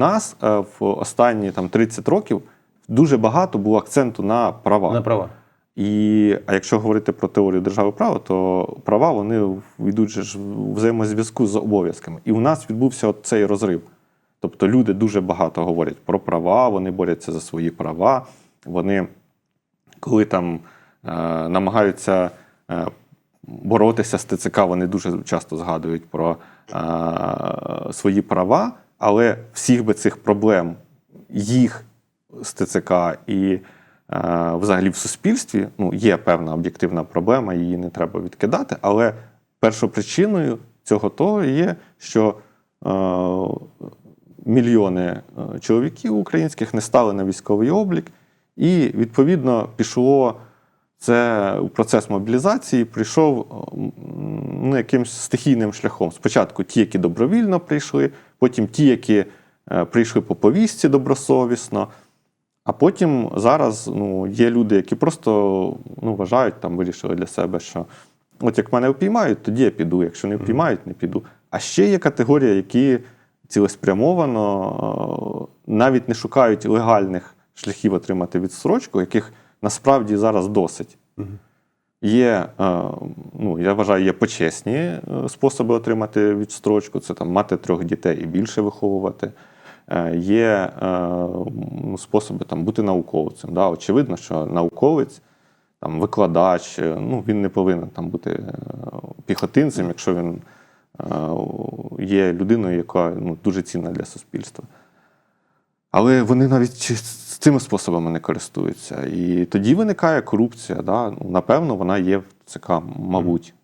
нас е, в останні там 30 років дуже багато було акценту на права. На права. І а якщо говорити про теорію держави права, то права вони йдуть ж в взаємозв'язку з обов'язками. І у нас відбувся цей розрив. Тобто люди дуже багато говорять про права, вони борються за свої права. Вони, коли там е, намагаються е, боротися з ТЦК, вони дуже часто згадують про е, свої права, але всіх би цих проблем їх з ТЦК і е, взагалі в суспільстві ну, є певна об'єктивна проблема, її не треба відкидати. Але першопричиною цього того є, що е, мільйони е, чоловіків українських не стали на військовий облік, і відповідно пішло це процес мобілізації прийшов ну, якимось стихійним шляхом. Спочатку ті, які добровільно прийшли, потім ті, які е, прийшли по повістці добросовісно. А потім зараз ну, є люди, які просто ну, вважають, там вирішили для себе, що от як мене впіймають, тоді я піду. Якщо не впіймають, не піду. А ще є категорія, які цілеспрямовано е, навіть не шукають легальних шляхів отримати відстрочку, яких насправді зараз досить. Є, е, ну, я вважаю, є почесні е, способи отримати відстрочку. Це там мати трьох дітей і більше виховувати. Е, Є ну, способи там, бути науковцем. Да? Очевидно, що науковець, там, викладач, ну, він не повинен там, бути піхотинцем, якщо він є людиною, яка ну, дуже цінна для суспільства. Але вони навіть цими способами не користуються. І тоді виникає корупція. Да? Ну, напевно, вона є в ЦК, мабуть.